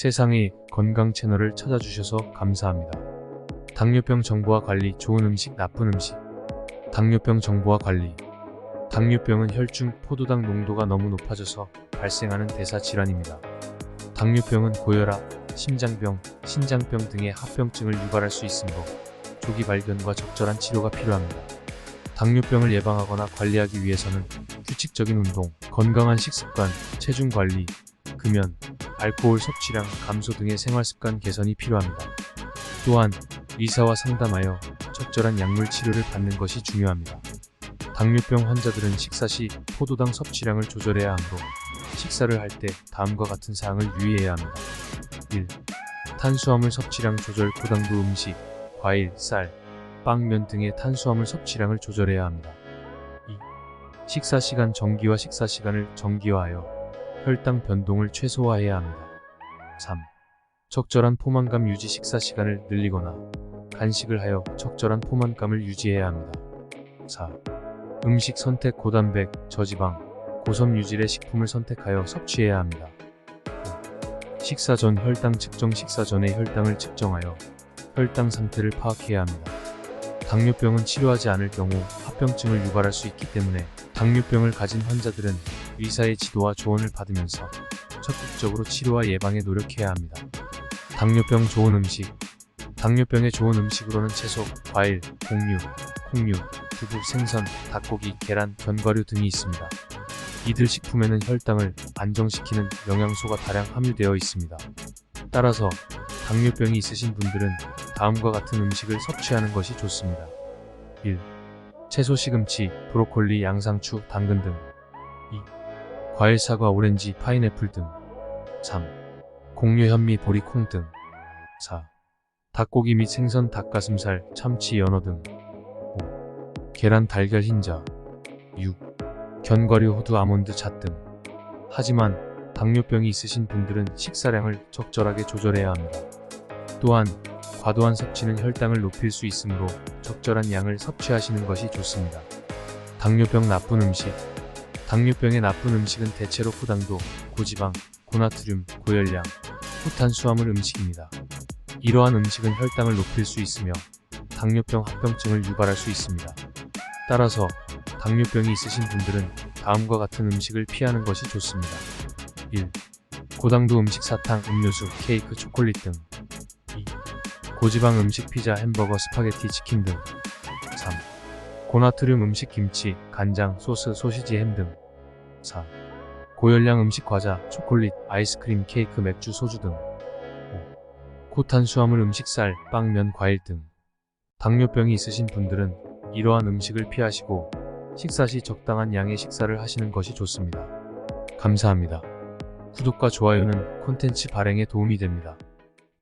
세상의 건강 채널을 찾아주셔서 감사합니다. 당뇨병 정보와 관리, 좋은 음식, 나쁜 음식. 당뇨병 정보와 관리. 당뇨병은 혈중 포도당 농도가 너무 높아져서 발생하는 대사 질환입니다. 당뇨병은 고혈압, 심장병, 신장병 등의 합병증을 유발할 수 있으므로 조기 발견과 적절한 치료가 필요합니다. 당뇨병을 예방하거나 관리하기 위해서는 규칙적인 운동, 건강한 식습관, 체중 관리, 금연, 알코올 섭취량 감소 등의 생활습관 개선이 필요합니다. 또한 의사와 상담하여 적절한 약물 치료를 받는 것이 중요합니다. 당뇨병 환자들은 식사 시 포도당 섭취량을 조절해야 하므로 식사를 할 때 다음과 같은 사항을 유의해야 합니다. 1. 탄수화물 섭취량 조절 고당도 음식, 과일, 쌀, 빵, 면 등의 탄수화물 섭취량을 조절해야 합니다. 2. 식사 시간 정기와 식사 시간을 정기화하여 혈당 변동을 최소화해야 합니다. 3. 적절한 포만감 유지 식사 시간을 늘리거나 간식을 하여 적절한 포만감을 유지해야 합니다. 4. 음식 선택 고단백, 저지방, 고섬 유질의 식품을 선택하여 섭취해야 합니다. 5. 식사 전 혈당 측정 식사 전에 혈당을 측정하여 혈당 상태를 파악해야 합니다. 당뇨병은 치료하지 않을 경우 합병증을 유발할 수 있기 때문에 당뇨병을 가진 환자들은 의사의 지도와 조언을 받으면서 적극적으로 치료와 예방에 노력해야 합니다. 당뇨병 좋은 음식 당뇨병에 좋은 음식으로는 채소, 과일, 곡류, 콩류, 두부, 생선, 닭고기, 계란, 견과류 등이 있습니다. 이들 식품에는 혈당을 안정시키는 영양소가 다량 함유되어 있습니다. 따라서 당뇨병이 있으신 분들은 다음과 같은 음식을 섭취하는 것이 좋습니다. 1. 채소 시금치, 브로콜리, 양상추, 당근 등 2. 과일 사과, 오렌지, 파인애플 등 3. 곡류, 현미, 보리, 콩 등 4. 닭고기 및 생선, 닭가슴살, 참치, 연어 등 5. 계란, 달걀, 흰자 6. 견과류, 호두, 아몬드, 잣 등 하지만 당뇨병이 있으신 분들은 식사량을 적절하게 조절해야 합니다. 또한 과도한 섭취는 혈당을 높일 수 있으므로 적절한 양을 섭취하시는 것이 좋습니다. 당뇨병 나쁜 음식 당뇨병의 나쁜 음식은 대체로 후당도, 고지방, 고나트륨, 고열량, 후탄수화물 음식입니다. 이러한 음식은 혈당을 높일 수 있으며 당뇨병 합병증을 유발할 수 있습니다. 따라서 당뇨병이 있으신 분들은 다음과 같은 음식을 피하는 것이 좋습니다. 1. 고당도 음식 사탕, 음료수, 케이크, 초콜릿 등 2. 고지방 음식 피자, 햄버거, 스파게티, 치킨 등 3. 고나트륨 음식 김치, 간장, 소스, 소시지, 햄 등 4. 고열량 음식 과자, 초콜릿, 아이스크림, 케이크, 맥주, 소주 등 5. 고탄수화물 음식 쌀, 빵, 면, 과일 등 당뇨병이 있으신 분들은 이러한 음식을 피하시고 식사 시 적당한 양의 식사를 하시는 것이 좋습니다. 감사합니다. 구독과 좋아요는 콘텐츠 발행에 도움이 됩니다.